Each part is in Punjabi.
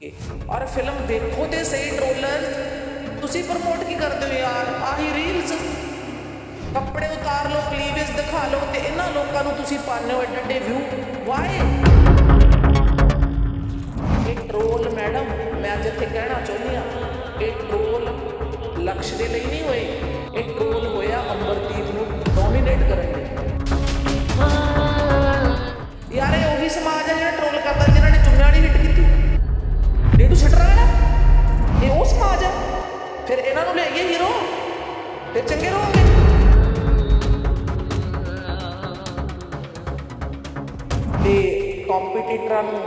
ਔਰ ਫਿਲਮ ਦੇਖੋ ਤੇ ਸਹੀ ਟ੍ਰੋਲਰ ਤੁਸੀਂ ਪ੍ਰਮੋਟ ਕੀ ਕਰਦੇ ਹੋ ਯਾਰ? ਆਹੀ ਰੀਲਸ ਕੱਪੜੇ ਉਤਾਰ ਲਓ ਕਲੀਵੇਜ ਦਿਖਾ ਲਓ ਤੇ ਇਹਨਾਂ ਲੋਕਾਂ ਨੂੰ ਤੁਸੀਂ ਪਾਉਂਦੇ ਹੋ ਐਡੇ ਵਿਊ ਵਾਈ ਇਹ ਟ੍ਰੋਲ ਮੈਡਮ ਮੈਂ ਅੱਜ ਇੱਥੇ ਕਹਿਣਾ ਚਾਹੁੰਦੀ ਆ ਇਹ ਟ੍ਰੋਲ ਲਕਸ਼ ਦੇ ਲਈ ਨਹੀਂ ਹੋਏ। ਇਹ ਟ੍ਰੋਲ ਹੋਏ ਕੰਪੀਟੀਟਰਾਂ ਨੂੰ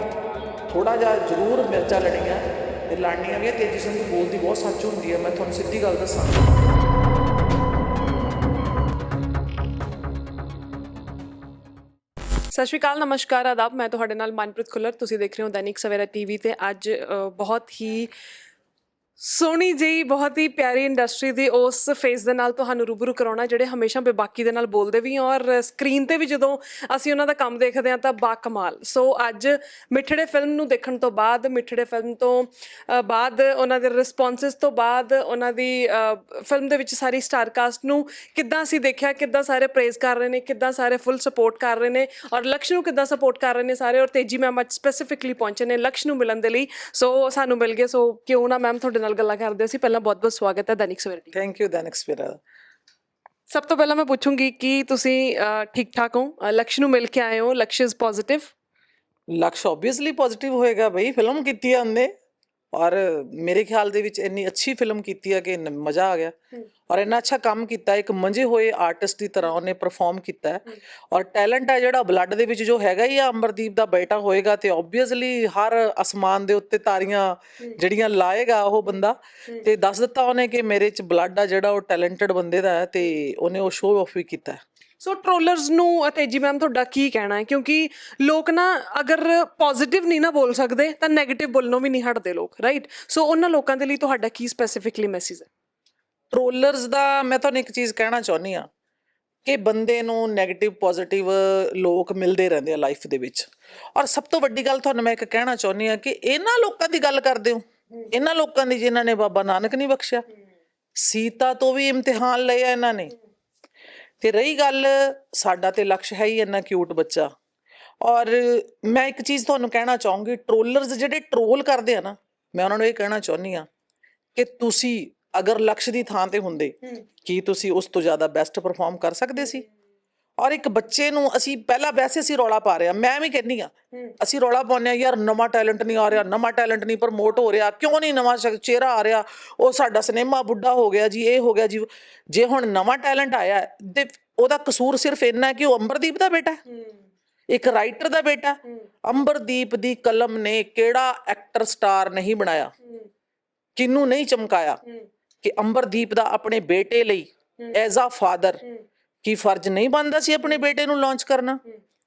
ਥੋੜਾ ਜਿਹਾ ਜ਼ਰੂਰ ਮਿਰਚਾਂ ਲੜੀਆਂ ਤੇ ਲੜਨੀਆਂ ਵੀ ਤੇਜੀ ਸਿੰਘ ਬੋਲਦੀ ਬਹੁਤ ਸੱਚ ਹੁੰਦੀ ਹੈ ਮੈਂ ਤੁਹਾਨੂੰ ਸਿੱਧੀ ਗੱਲ ਦੱਸਾਂ। ਸਤਿ ਸ਼੍ਰੀ ਅਕਾਲ, ਨਮਸਕਾਰ, ਆਦਾਬ। ਮੈਂ ਤੁਹਾਡੇ ਨਾਲ ਮਨਪ੍ਰੀਤ ਖੁੱਲਰ, ਤੁਸੀਂ ਦੇਖ ਰਹੇ ਹੋ ਦੈਨਿਕ ਸਵੇਰਾ ਟੀਵੀ ਤੇ ਅੱਜ ਬਹੁਤ ਹੀ ਸੋਹਣੀ ਜੀ ਬਹੁਤ ਹੀ ਪਿਆਰੀ ਇੰਡਸਟਰੀ ਦੀ ਉਸ ਫੇਸ ਦੇ ਨਾਲ ਤੁਹਾਨੂੰ ਰੂਬਰੂ ਕਰਾਉਣਾ ਜਿਹੜੇ ਹਮੇਸ਼ਾ ਬੇਬਾਕੀ ਦੇ ਨਾਲ ਬੋਲਦੇ ਵੀ ਆ ਔਰ ਸਕਰੀਨ ਤੇ ਵੀ ਜਦੋਂ ਅਸੀਂ ਉਹਨਾਂ ਦਾ ਕੰਮ ਦੇਖਦੇ ਆ ਤਾਂ ਬਾ ਕਮਾਲ ਸੋ ਅੱਜ ਮਿੱਠੜੇ ਫਿਲਮ ਨੂੰ ਦੇਖਣ ਤੋਂ ਬਾਅਦ ਮਿੱਠੜੇ ਫਿਲਮ ਤੋਂ ਅ, ਬਾਅਦ ਉਹਨਾਂ ਦੇ ਰਿਸਪੌਂਸਸ ਤੋਂ ਬਾਅਦ ਉਹਨਾਂ ਦੀ ਫਿਲਮ ਦੇ ਵਿੱਚ ਸਾਰੀ ਸਟਾਰ ਕਾਸਟ ਨੂੰ ਕਿੱਦਾਂ ਅਸੀਂ ਦੇਖਿਆ ਕਿੱਦਾਂ ਸਾਰੇ ਪ੍ਰੇਜ਼ ਕਰ ਰਹੇ ਨੇ ਕਿੱਦਾਂ ਸਾਰੇ ਫੁੱਲ ਸਪੋਰਟ ਕਰ ਰਹੇ ਨੇ ਔਰ ਲਕਸ਼ ਨੂੰ ਕਿੱਦਾਂ ਸਪੋਰਟ ਕਰ ਰਹੇ ਨੇ ਸਾਰੇ ਔਰ ਤੇਜੀ ਮੈਮ ਅੱਜ ਸਪੈਸੀਫਿਕਲੀ ਪਹੁੰਚੇ ਨੇ ਲਕਸ਼ ਨੂੰ ਮਿਲਣ ਦੇ ਲਈ। ਸੋ ਸਾਨੂੰ ਮਿਲ ਗਏ। ਸੋ ਕਿਉਂ ਨਾ ਮੈਮ ਤੁਹਾਡੇ ਨਾਲ ਗੱਲਾਂ ਕਰਦੇ ਸੀ ਪਹਿਲਾਂ ਬਹੁਤ ਬਹੁਤ ਸਵਾਗਤ ਹੈ Dainik Savera TV thank you Dainik Savera. ਸਭ ਤੋਂ ਪਹਿਲਾਂ ਮੈਂ ਪੁੱਛੂੰਗੀ ਕਿ ਤੁਸੀਂ ਅ, ਠੀਕ ਠਾਕ ਹੋ? ਅ, ਲਕਸ਼ ਨੂੰ ਮਿਲ ਕੇ ਆਏ ਹੋ। Lakshya is positive Lakshya obviously positive ਹੋਏਗਾ ਬਈ। ਫਿਲਮ ਕੀਤੀ ਆ ਉਹਨੇ। ਔਰ ਮੇਰੇ ਖਿਆਲ ਦੇ ਵਿੱਚ ਇੰਨੀ ਅੱਛੀ ਫਿਲਮ ਕੀਤੀ ਆ ਕਿ ਮਜ਼ਾ ਆ ਗਿਆ। ਔਰ ਇੰਨਾ ਅੱਛਾ ਕੰਮ ਕੀਤਾ ਇੱਕ ਮੰਝੇ ਹੋਏ ਆਰਟਿਸਟ ਦੀ ਤਰ੍ਹਾਂ ਉਹਨੇ ਪਰਫਾਰਮ ਕੀਤਾ ਹੈ। ਔਰ ਟੈਲੈਂਟ ਹੈ ਜਿਹੜਾ ਬਲੱਡ ਦੇ ਵਿੱਚ ਜੋ ਹੈਗਾ ਹੀ ਆ ਅੰਬਰਦੀਪ ਦਾ ਬੇਟਾ ਹੋਏਗਾ ਤੇ ਆਬਵੀਅਸਲੀ ਹਰ ਅਸਮਾਨ ਦੇ ਉੱਤੇ ਤਾਰੀਆਂ ਜਿਹੜੀਆਂ ਲਾਏਗਾ ਉਹ ਬੰਦਾ। ਤੇ ਦੱਸ ਦਿੱਤਾ ਉਹਨੇ ਕਿ ਮੇਰੇ ਚ ਬਲੱਡ ਆ ਜਿਹੜਾ ਉਹ ਟੈਲੈਂਟਡ ਬੰਦੇ ਦਾ ਹੈ ਤੇ ਉਹਨੇ ਉਹ ਸ਼ੋਅ ਆਫ ਵੀ ਕੀਤਾ ਹੈ। ਸੋ ਟ੍ਰੋਲਰਸ ਨੂੰ ਅਤੇ ਜੀ ਮੈਮ ਤੁਹਾਡਾ ਕੀ ਕਹਿਣਾ ਹੈ? ਕਿਉਂਕਿ ਲੋਕ ਨਾ ਅਗਰ ਪੋਜ਼ਿਟਿਵ ਨਹੀਂ ਨਾ ਬੋਲ ਸਕਦੇ, ਤਾਂ 네ਗੇਟਿਵ ਬੋਲਣੋਂ ਵੀ ਨਹੀਂ ਹਟਦੇ ਲੋਕ ਰਾਈਟ ਸੋ ਉਹਨਾਂ ਲੋਕਾਂ ਦੇ ਲਈ ਤੁਹਾਡਾ ਕੀ ਸਪੈਸੀਫਿਕਲੀ ਮੈਸੇਜ ਹੈ? ਟ੍ਰੋਲਰਸ ਦਾ ਮੈਂ ਤੁਹਾਨੂੰ ਇੱਕ ਚੀਜ਼ ਕਹਿਣਾ ਚਾਹੁੰਦੀ ਆ ਕਿ ਬੰਦੇ ਨੂੰ 네ਗੇਟਿਵ ਪੋਜ਼ਿਟਿਵ ਲੋਕ ਮਿਲਦੇ ਰਹਿੰਦੇ ਆ ਲਾਈਫ ਦੇ ਵਿੱਚ। ਔਰ ਸਭ ਤੋਂ ਵੱਡੀ ਗੱਲ ਤੁਹਾਨੂੰ ਮੈਂ ਇੱਕ ਕਹਿਣਾ ਚਾਹੁੰਦੀ ਆ ਕਿ ਇਹਨਾਂ ਲੋਕਾਂ ਦੀ ਗੱਲ ਕਰਦੇ ਹੋ। ਇਹਨਾਂ ਲੋਕਾਂ ਦੀ ਜਿਨ੍ਹਾਂ ਨੇ ਬਾਬਾ ਨਾਨਕ ਨਹੀਂ ਬਖਸ਼ਿਆ, ਸੀਤਾ ਤੋਂ ਵੀ ਇਮਤਿਹਾਨ ਲਏ ਆ ਇਹਨਾਂ ਨੇ। ਤੇ ਰਹੀ ਗੱਲ ਸਾਡਾ ਤੇ ਲਕਸ਼ ਹੈ ਹੀ ਇੰਨਾ ਕਿਊਟ ਬੱਚਾ। ਔਰ ਮੈਂ ਇੱਕ ਚੀਜ਼ ਤੁਹਾਨੂੰ ਕਹਿਣਾ ਚਾਹੂੰਗੀ ਟ੍ਰੋਲਰਸ ਜਿਹੜੇ ਟ੍ਰੋਲ ਕਰਦੇ ਆ ਨਾ ਮੈਂ ਉਹਨਾਂ ਨੂੰ ਇਹ ਕਹਿਣਾ ਚਾਹੁੰਦੀ ਆ ਕਿ ਤੁਸੀਂ ਅਗਰ ਲਕਸ਼ ਦੀ ਥਾਂ ਤੇ ਹੁੰਦੇ ਕੀ ਤੁਸੀਂ ਉਸ ਤੋਂ ਜ਼ਿਆਦਾ ਬੈਸਟ ਪਰਫਾਰਮ ਕਰ ਸਕਦੇ ਸੀ? ਔਰ ਇੱਕ ਬੱਚੇ ਨੂੰ ਅਸੀਂ ਪਹਿਲਾਂ ਵੈਸੇ ਅਸੀਂ ਰੌਲਾ ਪਾ ਰਹੇ ਆ ਮੈਂ ਵੀ ਕਹਿੰਨੀ ਆ ਅਸੀਂ ਰੌਲਾ ਪਾਉਂਦੇ ਆ ਯਾਰ ਨਵਾਂ ਟੈਲੈਂਟ ਨਹੀਂ ਆ ਰਿਹਾ ਨਵਾਂ ਟੈਲੈਂਟ ਨਹੀਂ ਪ੍ਰਮੋਟ ਹੋ ਰਿਹਾ ਕਿਉਂ ਨਹੀਂ ਨਵਾਂ ਚਿਹਰਾ ਆ ਰਿਹਾ ਉਹ ਸਾਡਾ ਸਿਨੇਮਾ ਬੁੱਢਾ ਹੋ ਗਿਆ ਜੀ ਇਹ ਹੋ ਗਿਆ ਜੀ ਜੇ ਹੁਣ ਨਵਾਂ ਟੈਲੈਂਟ ਆਇਆ ਤੇ ਉਹਦਾ ਕਸੂਰ ਸਿਰਫ ਇੰਨਾ ਹੈ ਕਿ ਉਹ ਅੰਬਰਦੀਪ ਦਾ ਬੇਟਾ ਹੈ। ਇੱਕ ਰਾਈਟਰ ਦਾ ਬੇਟਾ ਅੰਬਰਦੀਪ ਦੀ ਕਲਮ ਨੇ ਕਿਹੜਾ ਐਕਟਰ ਸਟਾਰ ਨਹੀਂ ਬਣਾਇਆ? ਕਿਨੂੰ ਨਹੀਂ ਚਮਕਾਇਆ? ਕਿ ਅੰਬਰਦੀਪ ਦਾ ਆਪਣੇ ਬੇਟੇ ਲਈ ਐਜ਼ ਅ ਫਾਦਰ ਕੀ ਫਰਜ਼ ਨਹੀਂ ਬਣਦਾ ਸੀ ਆਪਣੇ ਬੇਟੇ ਨੂੰ ਲਾਂਚ ਕਰਨਾ?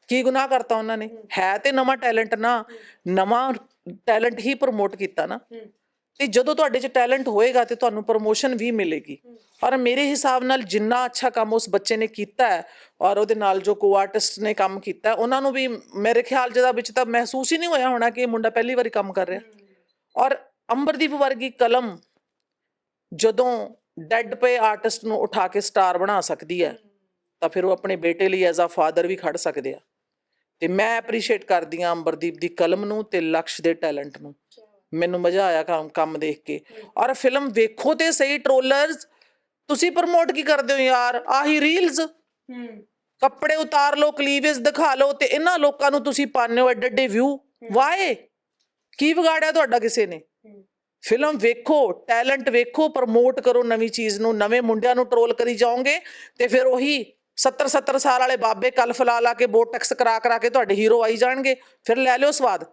ਕੀ ਗੁਨਾਹ ਕਰਤਾ ਉਹਨਾਂ ਨੇ? ਹੈ। ਤੇ ਨਵਾਂ ਟੈਲੈਂਟ ਨਾ ਨਵਾਂ ਟੈਲੈਂਟ ਹੀ ਪ੍ਰਮੋਟ ਕੀਤਾ ਨਾ। ਤੇ ਜਦੋਂ ਤੁਹਾਡੇ 'ਚ ਟੈਲੈਂਟ ਹੋਏਗਾ ਤੇ ਤੁਹਾਨੂੰ ਪ੍ਰੋਮੋਸ਼ਨ ਵੀ ਮਿਲੇਗੀ। ਔਰ ਮੇਰੇ ਹਿਸਾਬ ਨਾਲ ਜਿੰਨਾ ਅੱਛਾ ਕੰਮ ਉਸ ਬੱਚੇ ਨੇ ਕੀਤਾ ਹੈ ਔਰ ਉਹਦੇ ਨਾਲ ਜੋ ਕੋ ਆਰਟਿਸਟ ਨੇ ਕੰਮ ਕੀਤਾ ਉਹਨਾਂ ਨੂੰ ਵੀ ਮੇਰੇ ਖਿਆਲ ਜਿਹਦਾ ਵਿੱਚ ਤਾਂ ਮਹਿਸੂਸ ਹੀ ਨਹੀਂ ਹੋਇਆ ਹੋਣਾ ਕਿ ਇਹ ਮੁੰਡਾ ਪਹਿਲੀ ਵਾਰੀ ਕੰਮ ਕਰ ਰਿਹਾ। ਔਰ ਅੰਬਰਦੀਪ ਵਰਗੀ ਕਲਮ ਜਦੋਂ ਡੈੱਡ ਪਏ ਆਰਟਿਸਟ ਨੂੰ ਉਠਾ ਕੇ ਸਟਾਰ ਬਣਾ ਸਕਦੀ ਹੈ ਤਾਂ ਫਿਰ ਉਹ ਆਪਣੇ ਬੇਟੇ ਲਈ ਐਜ਼ ਅ ਫਾਦਰ ਵੀ ਖੜ ਸਕਦੇ ਆ। ਤੇ ਮੈਂ ਐਪਰੀਸ਼ੀਏਟ ਕਰਦੀ ਆ ਅੰਬਰਦੀਪ ਦੀ ਕਲਮ ਨੂੰ ਤੇ ਲਕਸ਼ ਦੇ ਟੈਲੈਂਟ ਨੂੰ। ਮੈਨੂੰ ਮਜ਼ਾ ਆਇਆ ਕੰਮ ਕੰਮ ਦੇਖ ਕੇ। ਔਰ ਫਿਲਮ ਵੇਖੋ ਤੇ ਸਹੀ ਟ੍ਰੋਲਰਸ ਤੁਸੀਂ ਪ੍ਰਮੋਟ ਕੀ ਕਰਦੇ ਹੋ ਯਾਰ? ਆਹੀ ਰੀਲਸ ਕੱਪੜੇ ਉਤਾਰ ਲਓ ਕਲੀਵੇਜ ਦਿਖਾ ਲਓ ਤੇ ਇਹਨਾਂ ਲੋਕਾਂ ਨੂੰ ਤੁਸੀਂ ਪਾਉਂਦੇ ਹੋ ਐਡੇ ਐਡੇ ਵਿਊ ਵਾਏ? ਕੀ ਵਿਗਾੜਿਆ ਤੁਹਾਡਾ ਕਿਸੇ ਨੇ? ਫਿਲਮ ਵੇਖੋ ਟੈਲੈਂਟ ਵੇਖੋ ਪ੍ਰਮੋਟ ਕਰੋ ਨਵੀਂ ਚੀਜ਼ ਨੂੰ। ਨਵੇਂ ਮੁੰਡਿਆਂ ਨੂੰ ਟ੍ਰੋਲ ਕਰੀ ਜਾਓਗੇ ਤੇ ਫਿਰ ਉਹੀ 70 70 ਸਾਲ ਵਾਲੇ ਬਾਬੇ ਕਲ ਫਲਾ ਲਾ ਕੇ ਬੋਟੈਕਸ ਕਰਾ ਕਰਾ ਕੇ ਤੁਹਾਡੇ ਹੀਰੋ ਆਈ ਜਾਣਗੇ ਫਿਰ ਲੈ ਲਿਓ ਸਵਾਦ।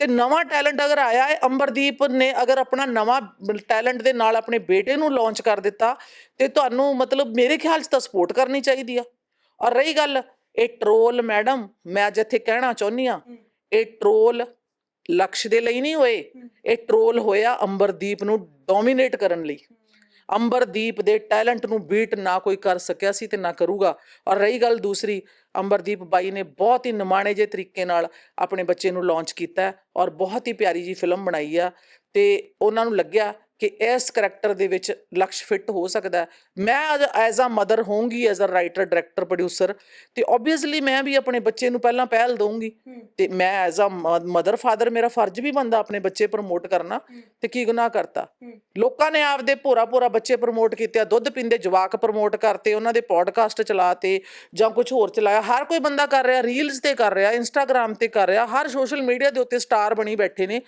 ਤੇ ਨਵਾਂ ਟੈਲੈਂਟ ਅਗਰ ਆਇਆ ਹੈ ਅੰਬਰਦੀਪ ਨੇ ਅਗਰ ਆਪਣਾ ਨਵਾਂ ਟੈਲੈਂਟ ਦੇ ਨਾਲ ਆਪਣੇ ਬੇਟੇ ਨੂੰ ਲਾਂਚ ਕਰ ਦਿੱਤਾ ਤੇ ਤੁਹਾਨੂੰ ਮਤਲਬ ਮੇਰੇ ਖਿਆਲ 'ਚ ਤਾਂ ਸਪੋਰਟ ਕਰਨੀ ਚਾਹੀਦੀ ਆ। ਔਰ ਰਹੀ ਗੱਲ ਇਹ ਟ੍ਰੋਲ ਮੈਡਮ ਮੈਂ ਅੱਜ ਇੱਥੇ ਕਹਿਣਾ ਚਾਹੁੰਦੀ ਆ ਇਹ ਟ੍ਰੋਲ ਲਕਸ਼ ਦੇ ਲਈ ਨਹੀਂ ਹੋਏ ਇਹ ਟ੍ਰੋਲ ਹੋਇਆ ਅੰਬਰਦੀਪ ਨੂੰ ਡੋਮੀਨੇਟ ਕਰਨ ਲਈ। ਅੰਬਰਦੀਪ ਦੇ ਟੈਲੈਂਟ ਨੂੰ ਬੀਟ ਨਾ ਕੋਈ ਕਰ ਸਕਿਆ ਸੀ ਤੇ ਨਾ ਕਰੂਗਾ। ਔਰ ਰਹੀ ਗੱਲ ਦੂਸਰੀ, ਅੰਬਰਦੀਪ ਬਾਈ ਨੇ ਬਹੁਤ ਹੀ ਨਿਮਾਣੇ ਜੇ ਤਰੀਕੇ ਨਾਲ ਆਪਣੇ ਬੱਚੇ ਨੂੰ ਲਾਂਚ ਕੀਤਾ ਔਰ ਬਹੁਤ ਹੀ ਪਿਆਰੀ ਜੀ ਫਿਲਮ ਬਣਾਈ ਆ ਤੇ ਉਹਨਾਂ ਨੂੰ ਲੱਗਿਆ ਕਿ ਇਸ ਕਰੈਕਟਰ ਦੇ ਵਿੱਚ ਲਕਸ਼ ਫਿੱਟ ਹੋ ਸਕਦਾ। ਮੈਂ as a mother ਹੋਊਂਗੀ as a writer director producer ਤੇ ਆਬਵੀਅਸਲੀ ਮੈਂ ਵੀ ਆਪਣੇ ਬੱਚੇ ਨੂੰ ਪਹਿਲਾਂ ਪਹਿਲ ਦਊਂਗੀ। ਤੇ ਮੈਂ ਐਜ਼ ਅ ਮਦਰ ਫਾਦਰ ਮੇਰਾ ਫਰਜ਼ ਵੀ ਬਣਦਾ ਆਪਣੇ ਬੱਚੇ ਪ੍ਰਮੋਟ ਕਰਨਾ ਤੇ ਕੀ ਗੁਨਾਹ ਕਰਤਾ। ਲੋਕਾਂ ਨੇ ਆਪਦੇ ਭੋਰਾ ਭੋਰਾ ਬੱਚੇ ਪ੍ਰਮੋਟ ਕੀਤੇ ਆ ਦੁੱਧ ਪੀਂਦੇ ਜਵਾਕ ਪ੍ਰਮੋਟ ਕਰਤੇ ਉਹਨਾਂ ਦੇ ਪੋਡਕਾਸਟ ਚਲਾਤੇ ਜਾਂ ਕੁਝ ਹੋਰ ਚਲਾਇਆ। ਹਰ ਕੋਈ ਬੰਦਾ ਕਰ ਰਿਹਾ ਰੀਲਸ ਤੇ ਕਰ ਰਿਹਾ ਇੰਸਟਾਗ੍ਰam ਤੇ ਕਰ ਰਿਹਾ ਹਰ ਸੋਸ਼ਲ ਮੀਡੀਆ ਦੇ ਉੱਤੇ ਸਟਾਰ ਬਣੀ ਬੈਠੇ ਨੇ।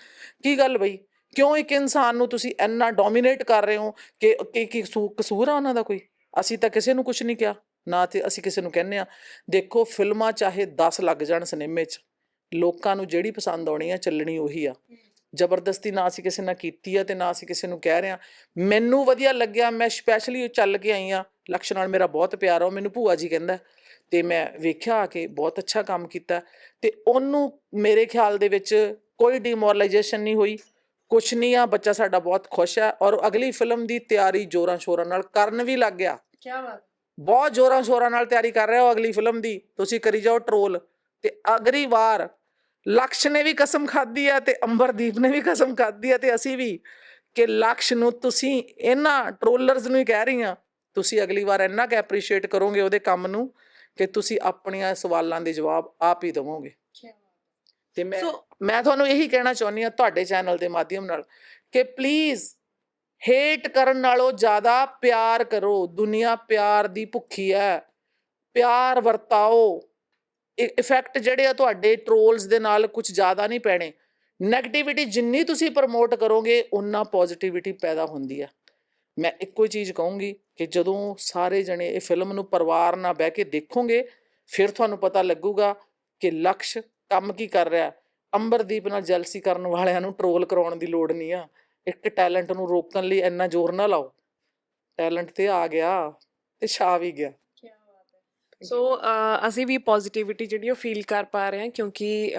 ਕੀ ਗੱਲ ਬਈ? ਕਿਉਂ ਇੱਕ ਇਨਸਾਨ ਨੂੰ ਤੁਸੀਂ ਇੰਨਾ ਡੋਮੀਨੇਟ ਕਰ ਰਹੇ ਹੋ ਕਿ ਕਿ, ਕੀ ਕਸੂ- ਕਸੂਰ ਆ ਉਹਨਾਂ ਦਾ ਕੋਈ? ਅਸੀਂ ਤਾਂ ਕਿਸੇ ਨੂੰ ਕੁਝ ਨਹੀਂ ਕਿਹਾ, ਨਾ ਤੇ ਅਸੀਂ ਕਿਸੇ ਨੂੰ ਕਹਿੰਨੇ ਆ ਦੇਖੋ, ਫਿਲਮਾਂ ਚਾਹੇ 10 ਲੱਗ ਜਾਣ ਸਿਨੇਮੇ 'ਚ, ਲੋਕਾਂ ਨੂੰ ਜਿਹੜੀ ਪਸੰਦ ਆਉਣੀ ਆ, ਚੱਲਣੀ ਉਹੀ ਆ। ਜ਼ਬਰਦਸਤੀ ਨਾ ਅਸੀਂ ਕਿਸੇ ਨਾਲ ਕੀਤੀ ਆ ਤੇ ਨਾ ਅਸੀਂ ਕਿਸੇ ਨੂੰ ਕਹਿ ਰਹੇ ਆ ਮੈਨੂੰ ਵਧੀਆ ਲੱਗਿਆ, ਮੈਂ ਸਪੈਸ਼ਲੀ ਚੱਲ ਕੇ ਆਈ ਆ ਲਕਸ਼ ਨਾਲ ਮੇਰਾ ਬਹੁਤ ਪਿਆਰ ਆ, ਉਹ ਮੈਨੂੰ ਭੂਆ ਜੀ ਕਹਿੰਦਾ ਤੇ ਮੈਂ ਵੇਖਿਆ ਆ ਕੇ ਬਹੁਤ ਅੱਛਾ ਕੰਮ ਕੀਤਾ। ਤੇ ਉਹਨੂੰ ਮੇਰੇ ਖਿਆਲ ਦੇ ਵਿੱਚ ਕੋਈ ਡੀਮੋਰਲਾਈਜੇਸ਼ਨ ਨਹੀਂ ਹੋਈ। ਕੁਛ ਨਹੀਂ ਆ ਬੱਚਾ ਸਾਡਾ ਬਹੁਤ ਖੁਸ਼ ਹੈ ਔਰ ਅਗਲੀ ਫਿਲਮ ਦੀ ਤਿਆਰੀ ਜੋਰਾਂ ਸ਼ੋਰਾਂ ਨਾਲ ਕਰਨ ਵੀ ਲੱਗ ਗਿਆ। ਕੀ ਬਾਤ। ਬਹੁਤ ਜੋਰਾਂ ਸ਼ੋਰਾਂ ਨਾਲ ਤਿਆਰੀ ਕਰ ਰਿਹਾ ਉਹ ਅਗਲੀ ਫਿਲਮ ਦੀ। ਤੁਸੀਂ ਕਰੀ ਜਾਓ ਟਰੋਲ ਤੇ ਅਗਲੀ ਵਾਰ ਲਕਸ਼ ਨੇ ਵੀ ਕਸਮ ਖਾਧੀ ਆ ਤੇ ਅੰਬਰਦੀਪ ਨੇ ਵੀ ਕਸਮ ਖਾਧੀ ਆ ਤੇ ਅਸੀਂ ਵੀ ਕਿ ਲਕਸ਼ ਨੂੰ ਤੁਸੀਂ ਇਹਨਾਂ ਟਰੋਲਰਸ ਨੂੰ ਹੀ ਕਹਿ ਰਹੀ ਆ ਤੁਸੀਂ ਅਗਲੀ ਵਾਰ ਇੰਨਾ ਕਿ ਐਪਰੀਸ਼ੀਏਟ ਕਰੋਗੇ ਉਹਦੇ ਕੰਮ ਨੂੰ ਕਿ ਤੁਸੀਂ ਆਪਣੀਆਂ ਸਵਾਲਾਂ ਦੇ ਜਵਾਬ ਆਪ ਹੀ ਦੇਵੋਗੇ। ਤੇ ਮੈਂ ਮੈਂ ਤੁਹਾਨੂੰ ਇਹੀ ਕਹਿਣਾ ਚਾਹੁੰਦੀ ਆ ਤੁਹਾਡੇ ਚੈਨਲ ਦੇ ਮਾਧਿਅਮ ਨਾਲ ਕਿ ਪਲੀਜ਼ ਹੇਟ ਕਰਨ ਨਾਲੋਂ ਜ਼ਿਆਦਾ ਪਿਆਰ ਕਰੋ। ਦੁਨੀਆ ਪਿਆਰ ਦੀ ਭੁੱਖੀ ਹੈ। ਪਿਆਰ ਵਰਤਾਓ। ਇਫੈਕਟ ਜਿਹੜੇ ਆ ਤੁਹਾਡੇ ਟ੍ਰੋਲਸ ਦੇ ਨਾਲ ਕੁਝ ਜ਼ਿਆਦਾ ਨਹੀਂ ਪੈਣੇ। 네ਗੇਟਿਵਿਟੀ ਜਿੰਨੀ ਤੁਸੀਂ ਪ੍ਰਮੋਟ ਕਰੋਗੇ ਉਨਾ ਪੋਜ਼ਿਟਿਵਿਟੀ ਪੈਦਾ ਹੁੰਦੀ ਆ। ਮੈਂ ਇੱਕੋ ਹੀ ਚੀਜ਼ ਕਹੂੰਗੀ ਕਿ ਜਦੋਂ ਸਾਰੇ ਜਣੇ ਇਹ ਫਿਲਮ ਨੂੰ ਪਰਿਵਾਰ ਨਾਲ ਬਹਿ ਕੇ ਦੇਖੋਗੇ ਫਿਰ ਤੁਹਾਨੂੰ ਪਤਾ ਲੱਗੂਗਾ ਕਿ ਲਕਸ਼ ਕੰਮ ਕੀ ਕਰ ਰਿਹਾ? ਅੰਬਰਦੀਪ ਨਾਲ ਜੈਲਸੀ ਕਰਨ ਵਾਲਿਆਂ ਨੂੰ ਟਰੋਲ ਕਰਾਉਣ ਦੀ ਲੋੜ ਨਹੀਂ ਆ। ਇੱਕ ਟੈਲੈਂਟ ਨੂੰ ਰੋਕਣ ਲਈ ਇੰਨਾ ਜ਼ੋਰ ਨਾ ਲਾਓ। ਟੈਲੈਂਟ ਤੇ ਆ ਗਿਆ ਤੇ ਛਾ ਵੀ ਗਿਆ। ਸੋ ਅਸੀਂ ਵੀ ਪੋਜ਼ਿਟਿਵਿਟੀ ਜਿਹੜੀ ਉਹ ਫੀਲ ਕਰ ਪਾ ਰਹੇ ਹਾਂ ਕਿਉਂਕਿ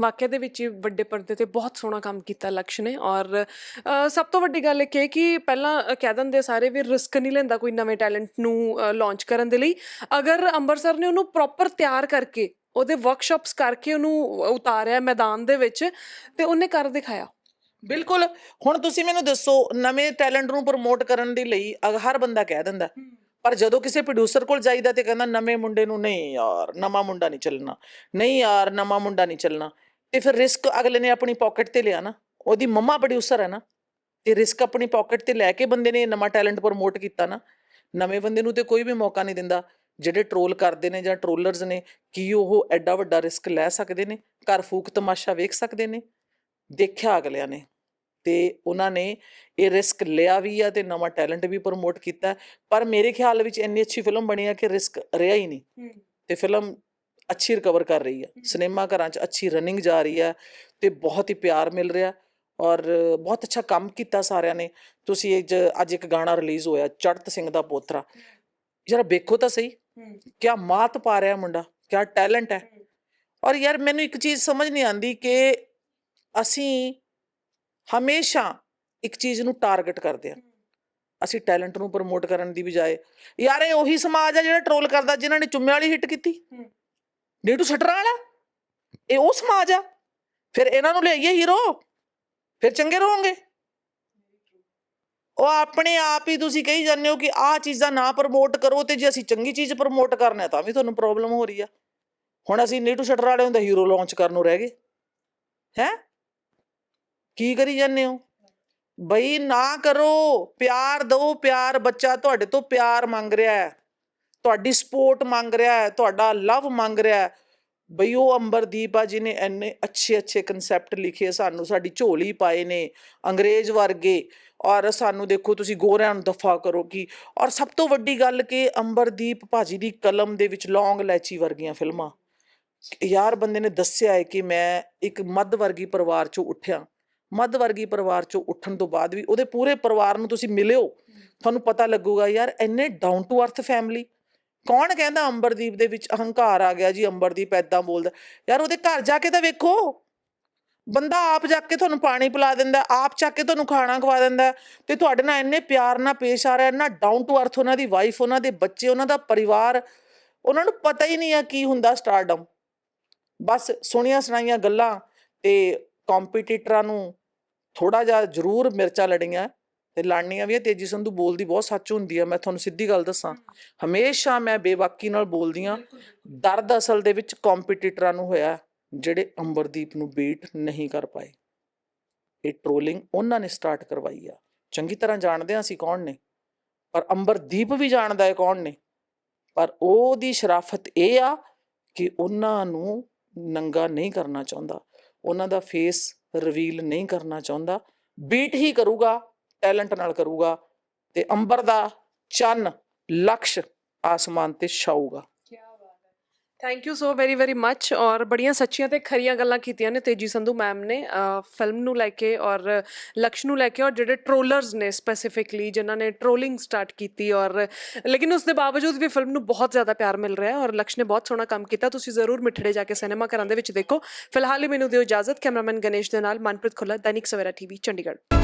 ਵਾਕਿਆ ਦੇ ਵਿੱਚ ਵੱਡੇ ਪਰਦੇ ਤੇ ਬਹੁਤ ਸੋਹਣਾ ਕੰਮ ਕੀਤਾ ਲਕਸ਼ ਨੇ ਔਰ ਸਭ ਤੋਂ ਵੱਡੀ ਗੱਲ ਇਹ ਕਿ ਪਹਿਲਾਂ ਕਹਿ ਦਿੰਦੇ ਸਾਰੇ ਵੀ ਰਿਸਕ ਨਹੀਂ ਲੈਂਦਾ ਕੋਈ ਨਵੇਂ ਟੈਲੈਂਟ ਨੂੰ ਲਾਂਚ ਕਰਨ ਦੇ ਲਈ। ਅਗਰ ਅੰਬਰਸਰ ਨੇ ਉਹਨੂੰ ਪ੍ਰੋਪਰ ਤਿਆਰ ਕਰਕੇ ਉਹਦੇ ਵਰਕਸ਼ਾਪਸ ਕਰਕੇ ਉਹਨੂੰ ਉਤਾਰਿਆ ਮੈਦਾਨ ਦੇ ਵਿੱਚ ਤੇ ਉਹਨੇ ਕਰ ਦਿਖਾਇਆ। ਬਿਲਕੁਲ। ਹੁਣ ਤੁਸੀਂ ਮੈਨੂੰ ਦੱਸੋ ਨਵੇਂ ਟੈਲੈਂਟ ਨੂੰ ਪ੍ਰਮੋਟ ਕਰਨ ਦੇ ਲਈ ਹਰ ਬੰਦਾ ਕਹਿ ਦਿੰਦਾ ਪਰ ਜਦੋਂ ਕਿਸੇ ਪ੍ਰੋਡਿਊਸਰ ਕੋਲ ਜਾਈਦਾ ਤੇ ਕਹਿੰਦਾ ਨਵੇਂ ਮੁੰਡੇ ਨੂੰ ਨਹੀਂ ਯਾਰ ਨਵਾਂ ਮੁੰਡਾ ਨਹੀਂ ਚੱਲਣਾ ਨਹੀਂ ਯਾਰ ਨਵਾਂ ਮੁੰਡਾ ਨਹੀਂ ਚੱਲਣਾ ਤੇ ਫਿਰ ਰਿਸਕ ਅਗਲੇ ਨੇ ਆਪਣੀ ਪਾਕਟ ਤੇ ਲਿਆ ਨਾ ਉਹਦੀ ਮੰਮਾ ਪ੍ਰੋਡਿਊਸਰ ਹੈ ਨਾ ਤੇ ਰਿਸਕ ਆਪਣੀ ਪਾਕਟ ਤੇ ਲੈ ਕੇ ਬੰਦੇ ਨੇ ਨਵਾਂ ਟੈਲੈਂਟ ਪ੍ਰਮੋਟ ਕੀਤਾ ਨਾ ਨਵੇਂ ਬੰਦੇ ਨੂੰ ਤੇ ਕੋਈ ਵੀ ਮੌਕਾ ਨਹੀਂ ਦਿੰਦਾ। ਜਿਹੜੇ ਟਰੋਲ ਕਰਦੇ ਨੇ ਜਾਂ ਟਰੋਲਰਸ ਨੇ ਕੀ ਉਹ ਐਡਾ ਵੱਡਾ ਰਿਸਕ ਲੈ ਸਕਦੇ ਨੇ? ਘਰ ਫੂਕ ਤਮਾਸ਼ਾ ਵੇਖ ਸਕਦੇ ਨੇ? ਦੇਖਿਆ ਅਗਲਿਆਂ ਨੇ। ਤੇ ਉਹਨਾਂ ਨੇ ਇਹ ਰਿਸਕ ਲਿਆ ਵੀ ਆ ਤੇ ਨਵਾਂ ਟੈਲੈਂਟ ਵੀ ਪ੍ਰਮੋਟ ਕੀਤਾ। ਪਰ ਮੇਰੇ ਖਿਆਲ ਵਿੱਚ ਇੰਨੀ ਅੱਛੀ ਫਿਲਮ ਬਣੀ ਆ ਕਿ ਰਿਸਕ ਰਿਹਾ ਹੀ ਨਹੀਂ। ਤੇ ਫਿਲਮ ਅੱਛੀ ਰਿਕਵਰ ਕਰ ਰਹੀ ਹੈ। ਸਿਨੇਮਾ ਘਰਾਂ 'ਚ ਅੱਛੀ ਰਨਿੰਗ ਜਾ ਰਹੀ ਹੈ ਤੇ ਬਹੁਤ ਹੀ ਪਿਆਰ ਮਿਲ ਰਿਹਾ ਔਰ ਬਹੁਤ ਅੱਛਾ ਕੰਮ ਕੀਤਾ ਸਾਰਿਆਂ ਨੇ। ਤੁਸੀਂ ਅੱਜ ਇੱਕ ਗਾਣਾ ਰਿਲੀਜ਼ ਹੋਇਆ ਚੜਤ ਸਿੰਘ ਦਾ ਪੋਤਰਾ। ਜਰਾ ਵੇਖੋ ਤਾਂ ਸਹੀ। ਕਿਆ ਮਾਤ ਪਾ ਰਿਹਾ ਮੁੰਡਾ ਕਿਆ ਟੈਲੈਂਟ ਹੈ। ਔਰ ਯਾਰ ਮੈਨੂੰ ਇੱਕ ਚੀਜ਼ ਸਮਝ ਨਹੀਂ ਆਂਦੀ ਕਿ ਅਸੀਂ ਹਮੇਸ਼ਾ ਇੱਕ ਚੀਜ਼ ਨੂੰ ਟਾਰਗੇਟ ਕਰਦੇ ਆ ਅਸੀਂ ਟੈਲੈਂਟ ਨੂੰ ਪ੍ਰਮੋਟ ਕਰਨ ਦੀ ਬਜਾਏ। ਯਾਰ ਇਹ ਉਹੀ ਸਮਾਜ ਆ ਜਿਹੜਾ ਟਰੋਲ ਕਰਦਾ ਜਿਨ੍ਹਾਂ ਨੇ ਚੁੰਮੇ ਵਾਲੀ ਹਿੱਟ ਕੀਤੀ। ਨੀਟੂ ਸ਼ਟਰਾਂ ਵਾਲਾ? ਇਹ ਉਹ ਸਮਾਜ ਆ। ਫਿਰ ਇਹਨਾਂ ਨੂੰ ਲਿਆਈਏ ਹੀਰੋ। ਫਿਰ ਚੰਗੇ ਰਹੋਗੇ। ਉਹ ਆਪਣੇ ਆਪ ਹੀ ਤੁਸੀਂ ਕਹੀ ਜਾਂਦੇ ਹੋ ਕਿ ਆਹ ਚੀਜ਼ਾਂ ਨਾ ਪ੍ਰਮੋਟ ਕਰੋ ਤੇ ਜੇ ਅਸੀਂ ਚੰਗੀ ਚੀਜ਼ ਪ੍ਰਮੋਟ ਕਰਨਾ ਤਾਂ ਵੀ ਤੁਹਾਨੂੰ ਪ੍ਰੋਬਲਮ ਹੋ ਰਹੀ ਆ। ਹੁਣ ਅਸੀਂ ਨੀਟੂ ਸ਼ਟਰ ਵਾਲਿਆਂ ਦਾ ਹੀਰੋ ਲਾਂਚ ਕਰਨ ਨੂੰ ਰਹਿ ਗਏ। ਹੈ? ਕੀ ਕਰੀ ਜਾਂਦੇ ਹੋ? ਬਈ ਨਾ ਕਰੋ, ਪਿਆਰ ਦਿਓ, ਪਿਆਰ ਬੱਚਾ ਤੁਹਾਡੇ ਤੋਂ ਪਿਆਰ ਮੰਗ ਰਿਹਾ ਹੈ। ਤੁਹਾਡੀ ਸਪੋਰਟ ਮੰਗ ਰਿਹਾ ਹੈ, ਤੁਹਾਡਾ ਲਵ ਮੰਗ ਰਿਹਾ ਹੈ। ਬਈ ਉਹ ਅੰਬਰਦੀਪ ਆ ਜਿਹਨੇ ਇੰਨੇ ਅੱਛੇ ਅੱਛੇ ਕਨਸੈਪਟ ਲਿਖੇ ਸਾਨੂੰ ਸਾਡੀ ਝੋਲੀ ਪਾਏ ਨੇ ਅੰਗਰੇਜ਼ ਵਰਗੇ। ਔਰ ਸਾਨੂੰ ਦੇਖੋ ਤੁਸੀਂ ਗੋਰਿਆਂ ਨੂੰ ਦਫਾ ਕਰੋ ਕੀ ਔਰ ਸਭ ਤੋਂ ਵੱਡੀ ਗੱਲ ਕਿ ਅੰਬਰਦੀਪ ਭਾਜੀ ਦੀ ਕਲਮ ਦੇ ਵਿੱਚ ਲੌਂਗ ਲੈਚੀ ਵਰਗੀਆਂ ਫਿਲਮਾਂ। ਯਾਰ ਬੰਦੇ ਨੇ ਦੱਸਿਆ ਹੈ ਕਿ ਮੈਂ ਇੱਕ ਮੱਧ ਵਰਗੀ ਪਰਿਵਾਰ ਚੋਂ ਉੱਠਿਆ। ਮੱਧ ਵਰਗੀ ਪਰਿਵਾਰ ਚੋਂ ਉੱਠਣ ਤੋਂ ਬਾਅਦ ਵੀ ਉਹਦੇ ਪੂਰੇ ਪਰਿਵਾਰ ਨੂੰ ਤੁਸੀਂ ਮਿਲਿਓ। ਤੁਹਾਨੂੰ ਪਤਾ ਲੱਗੂਗਾ ਯਾਰ ਇੰਨੇ ਡਾਊਨ ਟੂ ਅਰਥ ਫੈਮਿਲੀ ਕੌਣ ਕਹਿੰਦਾ ਅੰਬਰਦੀਪ ਦੇ ਵਿੱਚ ਅਹੰਕਾਰ ਆ ਗਿਆ ਜੀ ਅੰਬਰਦੀਪ ਐਦਾਂ ਬੋਲਦਾ। ਯਾਰ ਉਹਦੇ ਘਰ ਜਾ ਕੇ ਤਾਂ ਵੇਖੋ। ਬੰਦਾ ਆਪ ਜਾ ਕੇ ਤੁਹਾਨੂੰ ਪਾਣੀ ਪਿਲਾ ਦਿੰਦਾ ਆਪ ਚੱਕ ਕੇ ਤੁਹਾਨੂੰ ਖਾਣਾ ਖਵਾ ਦਿੰਦਾ। ਹੈ, ਤੇ ਤੁਹਾਡੇ ਨਾਲ ਇੰਨੇ ਪਿਆਰ ਨਾਲ ਪੇਸ਼ ਆ ਰਿਹਾ ਇੰਨਾ ਡਾਊਨ ਟੂ ਅਰਥ ਉਹਨਾਂ ਦੀ ਵਾਈਫ ਉਹਨਾਂ ਦੇ ਬੱਚੇ ਉਹਨਾਂ ਦਾ ਪਰਿਵਾਰ। ਉਹਨਾਂ ਨੂੰ ਪਤਾ ਹੀ ਨਹੀਂ ਆ ਕੀ ਹੁੰਦਾ ਸਟਾਰਡਮ ਬਸ ਸੁਣੀਆਂ ਸੁਣਾਈਆਂ ਗੱਲਾਂ ਤੇ ਕੰਪੀਟੀਟਰਾਂ ਨੂੰ ਥੋੜਾ ਜਿਹਾ ਜ਼ਰੂਰ ਮਿਰਚਾਂ ਲੜੀਆਂ। ਤੇ ਲੜਨੀਆਂ ਵੀ ਆ। ਤੇਜੀ ਸੰਧੂ ਬੋਲਦੀ ਬਹੁਤ ਸੱਚ ਹੁੰਦੀ ਆ ਮੈਂ ਤੁਹਾਨੂੰ ਸਿੱਧੀ ਗੱਲ ਦੱਸਾਂ। ਹਮੇਸ਼ਾ ਮੈਂ ਬੇਵਾਕੀ ਨਾਲ ਬੋਲਦੀ ਆ ਦਰਦ ਅਸਲ ਦੇ ਵਿੱਚ ਕੰਪੀਟੀਟਰਾਂ ਨੂੰ ਹੋਇਆ ਜਿਹੜੇ ਅੰਬਰਦੀਪ ਨੂੰ ਬੀਟ ਨਹੀਂ ਕਰ ਪਾਏ। ਇਹ ਟ੍ਰੋਲਿੰਗ ਉਹਨਾਂ ਨੇ ਸਟਾਰਟ ਕਰਵਾਈ ਆ। ਚੰਗੀ ਤਰ੍ਹਾਂ ਜਾਣਦੇ ਹਾਂ ਅਸੀਂ ਕੌਣ ਨੇ। ਪਰ ਅੰਬਰਦੀਪ ਵੀ ਜਾਣਦਾ ਹੈ ਕੌਣ ਨੇ। ਪਰ ਉਹਦੀ ਸ਼ਰਾਫਤ ਇਹ ਆ ਕਿ ਉਹਨਾਂ ਨੂੰ ਨੰਗਾ ਨਹੀਂ ਕਰਨਾ ਚਾਹੁੰਦਾ। ਉਹਨਾਂ ਦਾ ਫੇਸ ਰਿਵੀਲ ਨਹੀਂ ਕਰਨਾ ਚਾਹੁੰਦਾ। ਬੀਟ ਹੀ ਕਰੂਗਾ। ਟੈਲੈਂਟ ਨਾਲ ਕਰੂਗਾ ਤੇ ਅੰਬਰ ਦਾ ਚੰਨ ਲਕਸ਼ ਆਸਮਾਨ ਤੇ ਛਾਊਗਾ। Thank you so very very much ਔਰ ਬੜੀਆਂ ਸੱਚੀਆਂ ਤੇ ਖਰੀਆਂ ਗੱਲਾਂ ਕੀਤੀਆਂ ਨੇ ਤੇਜੀ ਸੰਧੂ ਮੈਮ ਨੇ ਫਿਲਮ ਨੂੰ ਲੈ ਕੇ ਔਰ ਲਕਸ਼ ਨੂੰ ਲੈ ਕੇ ਔਰ ਜਿਹੜੇ ਟ੍ਰੋਲਰਸ ਨੇ ਸਪੈਸੀਫਿਕਲੀ ਜਿਨ੍ਹਾਂ ਨੇ ਟ੍ਰੋਲਿੰਗ ਸਟਾਰਟ ਕੀਤੀ ਔਰ ਲੇਕਿਨ ਉਸ ਦੇ ਬਾਵਜੂਦ ਵੀ ਫਿਲਮ ਨੂੰ ਬਹੁਤ ਜ਼ਿਆਦਾ ਪਿਆਰ ਮਿਲ ਰਿਹਾ ਹੈ ਔਰ ਲਕਸ਼ ਨੇ ਬਹੁਤ ਸੋਹਣਾ ਕੰਮ ਕੀਤਾ। ਤੁਸੀਂ ਜ਼ਰੂਰ ਮਿੱਠੜੇ ਜਾ ਕੇ ਸਿਨੇਮਾ ਘਰਾਂ ਦੇ ਵਿੱਚ ਦੇਖੋ। ਫਿਲਹਾਲ ਹੀ ਮੈਨੂੰ ਦਿਓ ਇਜਾਜ਼ਤ। ਕੈਮਰਾਮੈਨ ਗਣੇਸ਼ ਦੇ ਨਾਲ ਮਨਪ੍ਰੀਤ ਖੁੱਲਰ ਦੈਨਿਕ ਸਵੇਰਾ ਟੀਵੀ ਚੰਡੀਗੜ੍ਹ।